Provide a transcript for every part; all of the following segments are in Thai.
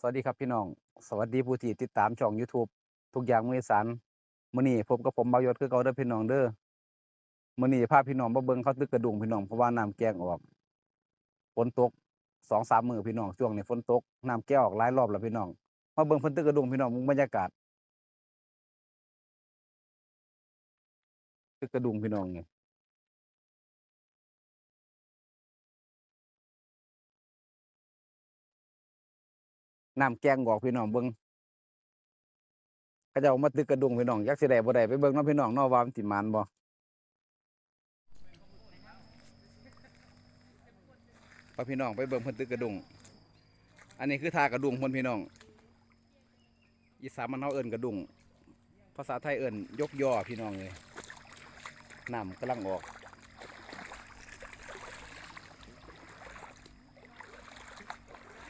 สวัสดีครับพี่น้อง สวัสดีผู้ที่ติดตามช่อง YouTube ทุกอย่างมือสานมื้อนี้พบกับผมเบายศคือเก่าเด้อพี่น้องเด้อมื้อนี้พาพพี่น้องมาเบิ่งเขาตึกกระดุงพี่น้องเพราะว่าน้ำแกงออกฝนตกสองสามมือพี่น้องช่วงนี้ฝนตกน้ำแกงออกหลายรอบแล้วพี่น้องมาเบิ่งเพิ่นตึกกระดุงพี่น้องบรรยากาศตึกกระดุงพี่น้องนี่ น้ำแกงออกพี่น้องเบิ่งเขาจะเอามาตึกกระดุงพี่น้องยักษ์สิได้บ่ได้ไปเบิ่งน้องพี่น้องนาะว่ามันสิมานบ่ไปพี่น้องไปเบิ่งพิ่นตึกกระดุง อันนี้คือทากระดุงเพิ่นพี่น้อง อีสานมันเฮาเอิ้นกระดุง ภาษาไทยเอิ้นยกย่อพี่น้องเลยน้ำกำลังออก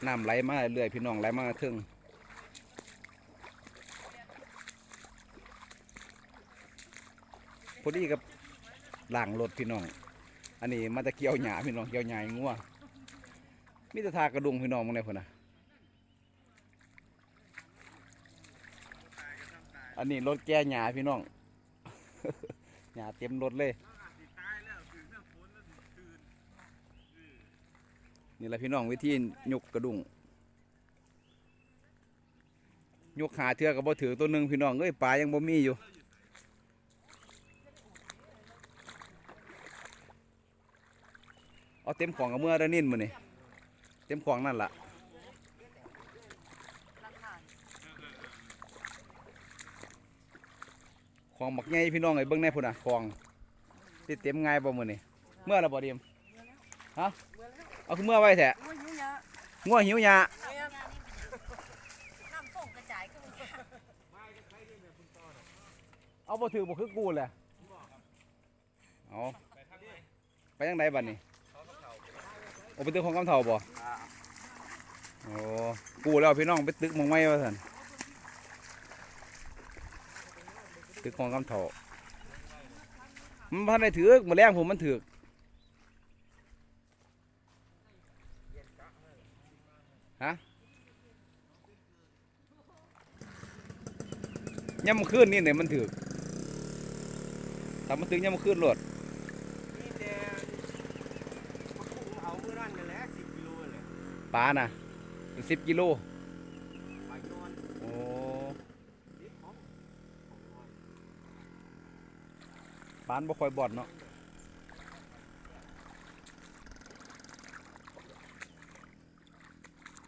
น้ำไหลมาเรื่อยพี่น้องไหลมาถึงพอดีกับล่างรถพี่น้อง อันนี้มาจะเกี่ยวหญ้าพี่น้องเกี่ยวหญ้างัวมีแต่ทากระดุงพี่น้องมึงเลยพุ่นนะอันนี้รถแก้หญ้าพี่น้องหญ้าเต็มรถเลย นี่แหละพี่น้องวิธียกกระดุงยกขาเทือกับบ่ถือตัวหนึ่งพี่น้องเอ้ยปลายังบ่มีอยู่เอาเต็มของกับเมื่อได้นิ่นมือนี่เต็มของนั่นละของบักใหญ่พี่น้องไอ้เบิ้งแน่พุ่นน่ะของที่เต็มง่ายบ่มือนี่เมื่อละบ่เดียมฮะ เอาคือเมื่อไว้แท้โอ้ยยุ่งยากง่วหิวหยาน้ำส่งกระจายก็มีเอาบ่ถือบ่คือกูแหละเอาไปยังไงบัดนี้โอ้ไปตึกของกำเท่าบ่โอ้กูแล้วพี่น้องไปตึกหมองไม้ว่าซั่นตึกของกำเท่ามันพันได้ถือกมาแรงผมมันถือ ฮะย่ำขึ้นนี่เนี่ยมันถือกถ้ามันถึงย่ำขึ้นรถนี่แต่มาคุมเอาเมื่อนั้นนั่นแหละสิบกิโลเลยปลาน่ะเป็นสิบกิโลไปนอนโอ้นิดของของนอนปานบ่ค่อยบอดเนาะ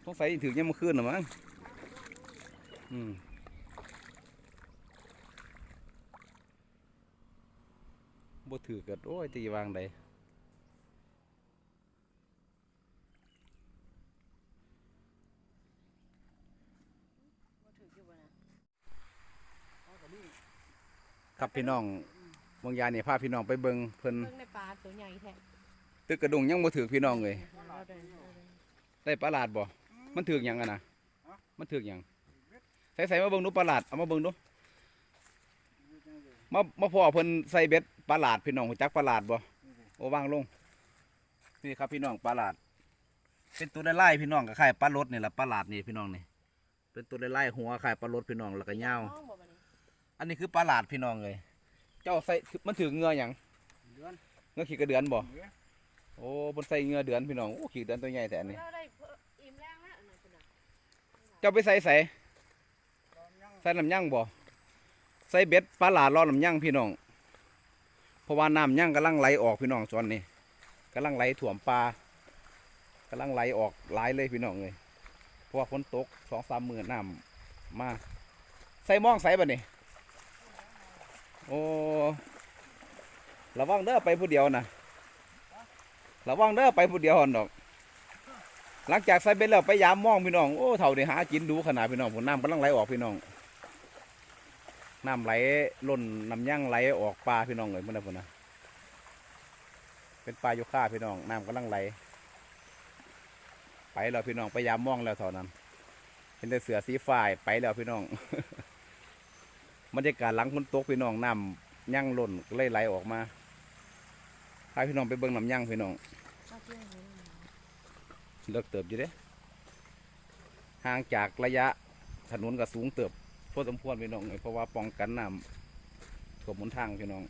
ต้อ งใส่ถึงยังมาขึ้นหรือมั้งอืมบ่ถือกัดโอ้ยตีวางใดถืออยู่บ่นะครับพี่น้องบางยานี่พาพี่น้องไปเบิ่งเพิ่นเบิ่งในปลาตัวใหญ่แท้ตึกกระดุงยังบ่ถือพี่น้องเลยเราเดินเราเดินได้ปลาหลาดบ่ มันถือกหยังอะนะมันถือกหยังใส่ใส่มาเบิ่งดูปลาหลาดเอามาเบิ่งดูมามาพอเพิ่นใส่เบ็ดปลาหลาดพี่น้องรู้จักปลาหลาดบ่โอ้วางลงนี่ครับพี่น้องปลาหลาด เป็นตัวไล่ๆพี่น้องก็คล้ายปลารดนี่แหละปลาหลาดนี่พี่น้องนี่เป็นตัวไล่ๆหัวคล้ายปลารดพี่น้องแล้วก็ยาวห้องบ่บัดนี้อันนี้คือปลาหลาดพี่น้องเลย เจ้าใส่มันถือเงือหยังเดือนเงือขี้กระเดือนบ่เดือนโอ้บนใส่เงือเดือนพี่น้องโอ้ขี้เดือนตัวใหญ่แต่อันนี้ เจ้าไปใส่ใส่ตอนยังใส่ลำยั่งบ่ใส่เบ็ดปลาหลาดรอลำยั่งพี่น้องเพราะว่าน้ำยั่งกำลังไหลออกพี่น้องส่วนนี้กำลังไหลถ่วมปลากำลังไหลออกหลายเลยพี่น้องเลยเพราะว่าฝนตกสองสามหมือน้ำมาใส่มองใส่บ่เนี่โอ้ระวังเด้อไปผู้เดียวนะระวังเด้อไปผู้เดียวหนดอก หลังจากใส่เบ็ดแล้วไปยามมองพี่น้อง โอ้เท่าได้หากินดูขนาดพี่น้องผมน้ำกำลังไหลออกพี่น้องน้ำไหลล้นน้ำย่างไหลออกปลาพี่น้องเลยมื่อนั้นพุ่นะเป็นปลาโยค่าพี่น้องน้ำกำลังไหล ไปแล้วพี่น้องไปยามมองแล้วเท่านั้นเป็นแต่เสือสีฝ่ายไปแล้วพี่น้องบรรยากาศหลังฝนตกพี่น้องน้ำย่างล้นก็เลไหลออกมาพาพี่น้องไปเบิ่งน้ำย่างพี่น้อง เลิกเติบอยู่เด้ห่างจากระยะถนนก็สูงเติบพอสมควรพี่น้องเพราะว่าป้องกันน้ำท่วมบนทางพี่น้อง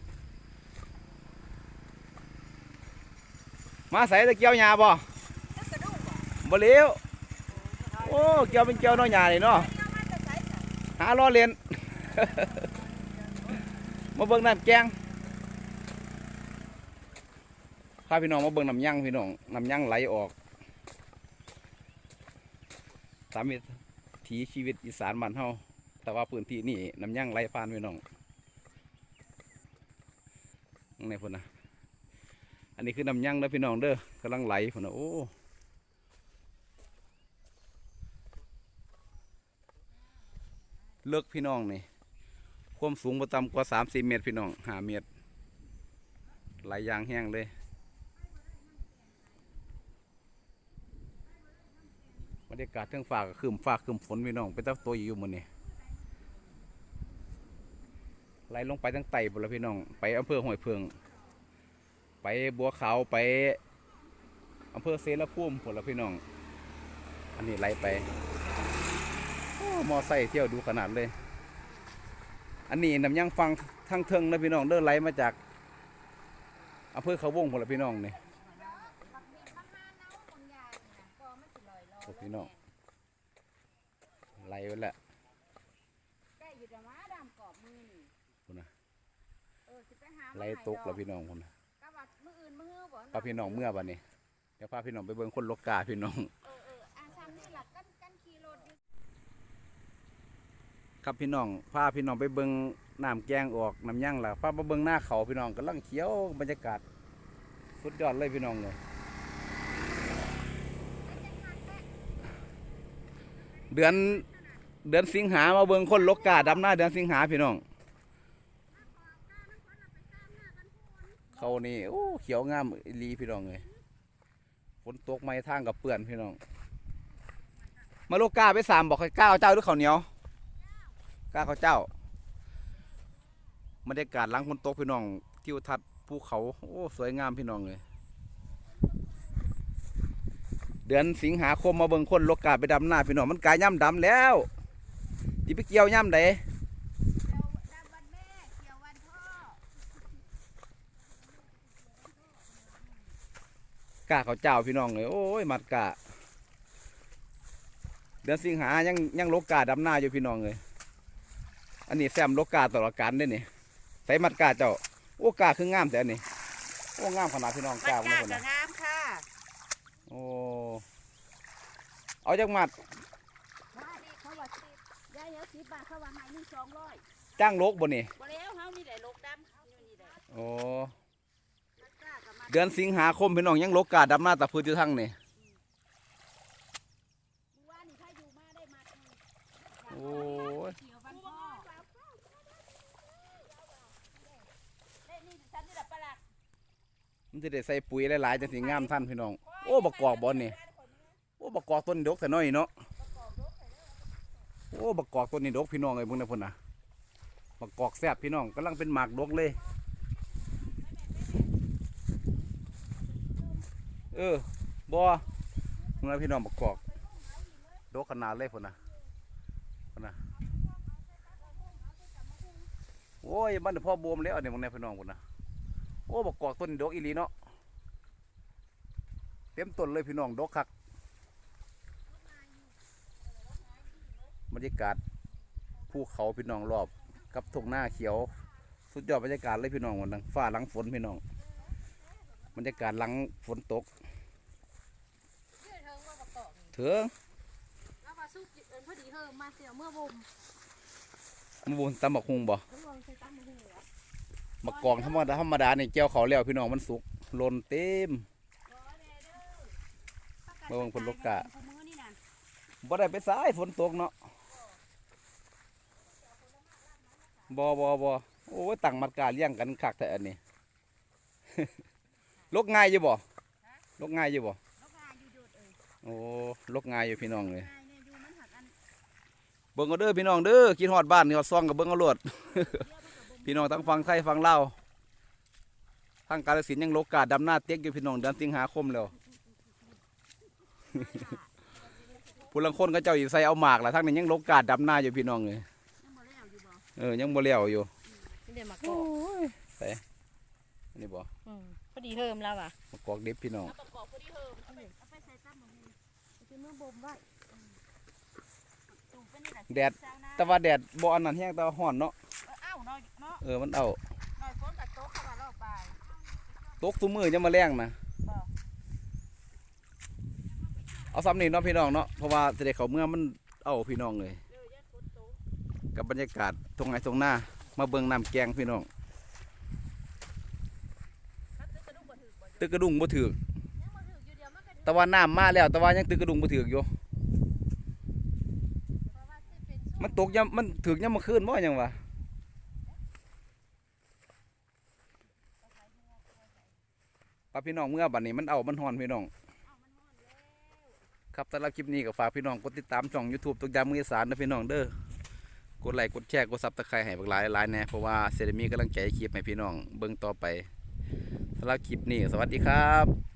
มาใส่ตะเกียวยาบ่บ่เลี้ยวโอ้เกียวเป็นเกียวน้อยหยาเลยเนาะหาล้อเลียนมาเบิ่งน้ำแกงพาพี่น้องมาเบิ่งน้ำยั่งพี่น้องน้ำยั่งไหลออก ตามวิถีชีวิตอีสานบ้านเฮาแต่ว่าพื้นที่นี่น้ำยั่งไหลผ่านพี่น้องในพุ่นนะอันนี้คือน้ำยั่งเด้อพี่น้องเด้อกำลังไหลพุ่นนะโอ้เลิกพี่น้องนี่ความสูงประต่ำกว่า3 4เมตรพี่น้อง5เมตรไหลยางแห้งเลย บรรยากาศเทิงฟ้ากคืมฟ้าคืมฝนพี่น้องเป็นตาตัวอยู่มันนี่ไหลลงไปทั้งไต่บุนละพี่น้อง ไปอำเภอห้วยเพิง ไปบัวขาวไปอำเภอเซรภูมิผลละพี่น้อง อันนี้ไหลไปอมอไซค์เที่ยวดูขนาดเลย อันนี้น้ำยังฟังทั้งเทิงนะพี่น้องเดินไหลมาจากอำเภอเขาวงพนละพี่น้องนี่ โอ้พี่น้องไหลไปแล้วใกล้อยู่แต่ว่าดำกรอบมือนี่พุ่นน่ะเออสิไปหาไหลตกแล้วพี่น้องคนน่ะก็ว่ามืออื่นมือหื้อบ่พาพี่น้องเมื่อวันนี้เดี๋ยวพาพี่น้องไปเบิ่งคนลกกาพี่น้อง เออเอออาซ้ำนี่หลักกันกันขี่รถดิครับพี่น้องพาพี่น้องไปเบิ่งน้ำแกงออกน้ำยั่งล่ะพาไปเบิ่งหน้าเขาพี่น้องกำลังเขียวบรรยากาศสุดยอดเลยพี่น้องเลย เดือนเดือนสิงหามาเบิ่งคนลกกาดำหน้าเดือนสิงหาพี่น้องเขานี่โอ้เขียวงามลีพี่น้องเลยฝนตกไม่ทางกับเปื่อนพี่น้อง มาลกกาไปสามบอกให้ก้าวเจ้าหรือเขาเหนียวก้าเขาเจ้าบรรยากาศล้างฝนตกพี่น้องทิวทัศน์ภูเขาโอ้สวยงามพี่น้องเลย เดือนสิงหาคมมาเบิ่งคนลกกาไปดำหน้าพี่น้องมันกายย่ำดำแล้วที่ไปเกี่ยวย่ำใดเกี่ยวดำวันกาเขาเจ้าพี่น้องเลยโอ้ยมัดกาเดือนสิงหายังยังลกกาดำหน้าอยู่พี่น้องเลยอันนี้แซมลกกาตลอดการได้นี่ใส่มัดกาเจ้าโอ้กาคืองามแต่อันนี้โอ้งามขนาดพี่น้องกาบ่คนนะ งามค่ะ โอ้ เอาจากหมัดว่านี่เขาว่าสิยายเอาสิบบาทเขาว่าให้หนึ่งสองร้อยจ้างโลกบนนี่บ่แล้วเฮานี่ได้ลกดำอยู่นี่ได้โอ้มันกล้ากับมันเดือนสิงหาคมพี่น้องยังโลกกาดำหน้าตะพืชอยู่ทั้งนี่ว่านี่ถ้าอยู่มาได้มาหนึ่งโอ้ยเกี่ยววันพ่อเล่นนี่ฉันนี่แหละปลาหลักมันจะได้ใส่ปุ๋ยหลายๆจังสิงามท่านพี่น้องโอ้บักกอกบอนนี่โอ้ บักกอกต้นดกแต่น้อยเนาะโอ้บักกอกต้นนี้ดกพี่น้องไอ้พวกนั้พุ่นนะบักกอกแซ่บพี่น้องกำลังเป็นหมากดกเลย เออบ่มึงนะพี่น้องบักกอกดกขนาดเลยพุ่นนะพุ่นนะโอ้ยมันพ่อบวมแล้วเนี่ยมึงเนี่ยพี่น้องพุ่นนะโอ้บักกอกต้นดกอีลีเนาะเต็มต้นเลยพี่น้องดกคัก รรยากาศภูเขาพี่น้องรอบ กับทุ่งหน้าเขียว สุดยอดบรรยากาศเลยพี่น้องวันนั้นฟ้าหลังฝนพี่น้องบรรยากาศหลังฝนตกเชื่อเธอว่าประกอบนี่เถืองแล้วว่าสู้กินเอินพอดีเธอมาเสียวเมื่อบ่มมาบุญตำบักฮุงบ่ทุกคนใช้ตั้งมือเหรอบักกองธรรมดาธรรมดานี่เกี่ยวเขาแล้วพี่น้องมันสุกหล่นเต็มเบิ่งเพิ่นลกกะมือนี่น่ะบ่ได้ไปสายฝนตกเนาะ บ่บ่บ่โอ้ยตั้งมัดกาเลี้ยงกันคักแต่อันนี้ ลกง่ายอยู่บ่ลกง่ายอยู่บ่นกงาอยู่โดเอ้ยโอ้ลกง่ายอยู่พี่น้องเลยเนี่ยอยู่มันหักอันเบิ่งเอาเด้อพี่น้องเด้อกินฮอดบ้านนี่ฮอดซองกับเบิ่งเอาโลดพี่น้องทั้งฟังไทยฟังเล่าวทางกาฬสินยังโลกาดำหน้าเต็กอยู่พี่น้องเดือนสิงหาคมแล้วผู้ลังคนก็เจ้าอีใส่เอาหมากละทั้งนี้ยังลกกาดดำหน้าอยู่พี่น้องเลย ยังบ่แล้วอยู่บ่ เออยังบ่เลี้ยวอยู่นี่เดี๋ยวมากอกอันนี่บ่อืมพอดีเฮิมแล้วอะมากอกดิบพี่น้องเอาประกอบพอดีเฮิมเอาไปเอาไปใส่ตั้มหมูคือเมื่อบ่มไว้ตุ่มเป็นนี่แหละแดดแต่ว่าแดดบ่อันนั้นแห้งแต่ว่าร้อนเนาะเอ้าน้อยเนาะเออมันเอาน้อยฝนกับโต๊ะเข้ามารอบไปตกซุมือยังมาแรงนะบ่เอาซ้ำนี่เนาะพี่น้องเนาะเพราะว่าสิได้เข้าเมื่อมันเอาพี่น้องเลย เออยัดฝนตก กับบรรยากาศตรงไหนตรงหน้า มาเบิ่งน้ำแกงพี่น้องถ้าตึกกระดุมบ่ถือบ่ตึกกระดุงบ่ถือกยังบ่ถืออยู่เดียวมันก็แต่ว่าน้ำมาแล้วแต่ว่ายังตึกกระดุงบ่ถือกอยู่เพราะว่าสิเป็นช่วงมันตกย่ำมันถือกย่ำมาคืนบ่หยังวะป้าพี่น้องเมื่อบัดนี้มันเอามันฮอนพี่น้องเอามันฮ้อนแล้วครับสำหรับคลิปนี้ก็ฝากพี่น้องกดติดตามช่อง YouTube ตุกยามมืออีสานนะพี่น้องเด้อ กดไลค์กดแชร์กดซับตะไคร้ให้บักหลายหลายแน่เพราะว่าเซรามีกำลังใจคลิปให้พี่น้องเบิ่งต่อไปสำหรับคลิปนี้สวัสดีครับ